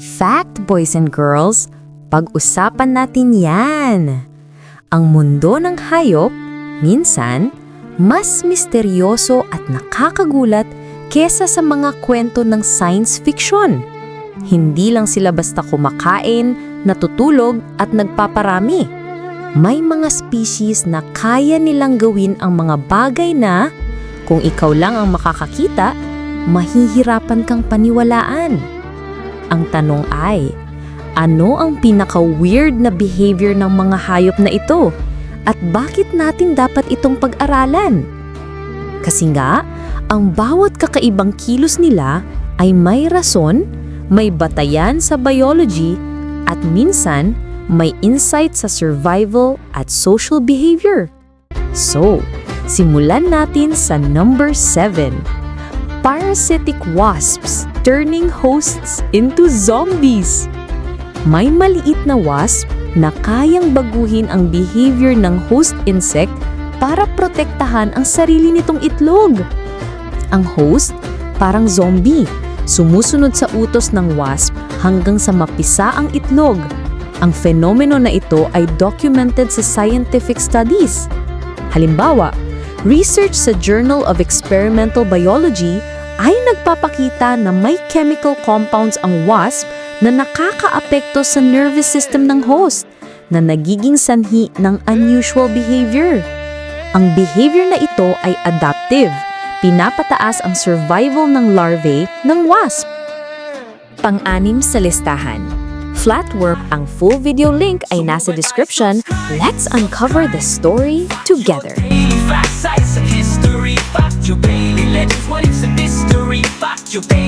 Fact, boys and girls, pag-usapan natin yan. Ang mundo ng hayop, minsan, mas misteryoso at nakakagulat kesa sa mga kwento ng science fiction. Hindi lang sila basta kumakain, natutulog at nagpaparami. May mga species na kaya nilang gawin ang mga bagay na, kung ikaw lang ang makakakita, mahihirapan kang paniwalaan. Ang tanong ay, ano ang pinaka-weird na behavior ng mga hayop na ito? At bakit natin dapat itong pag-aralan? Kasi nga, ang bawat kakaibang kilos nila ay may rason, may batayan sa biology, at minsan may insight sa survival at social behavior. So, simulan natin sa number 7. Parasitic wasps turning hosts into zombies. May maliit na wasp na kayang baguhin ang behavior ng host insect para protektahan ang sarili nitong itlog. Ang host, parang zombie, sumusunod sa utos ng wasp hanggang sa mapisa ang itlog. Ang fenomeno na ito ay documented sa scientific studies. Halimbawa, research sa Journal of Experimental Biology ay nagpapakita na may chemical compounds ang wasp na nakakaapekto sa nervous system ng host na nagiging sanhi ng unusual behavior. Ang behavior na ito ay adaptive, pinapataas ang survival ng larvae ng wasp. Pang-anim sa listahan. Flatworm, ang full video link ay nasa description. Let's uncover the story together. Your daily you, baby.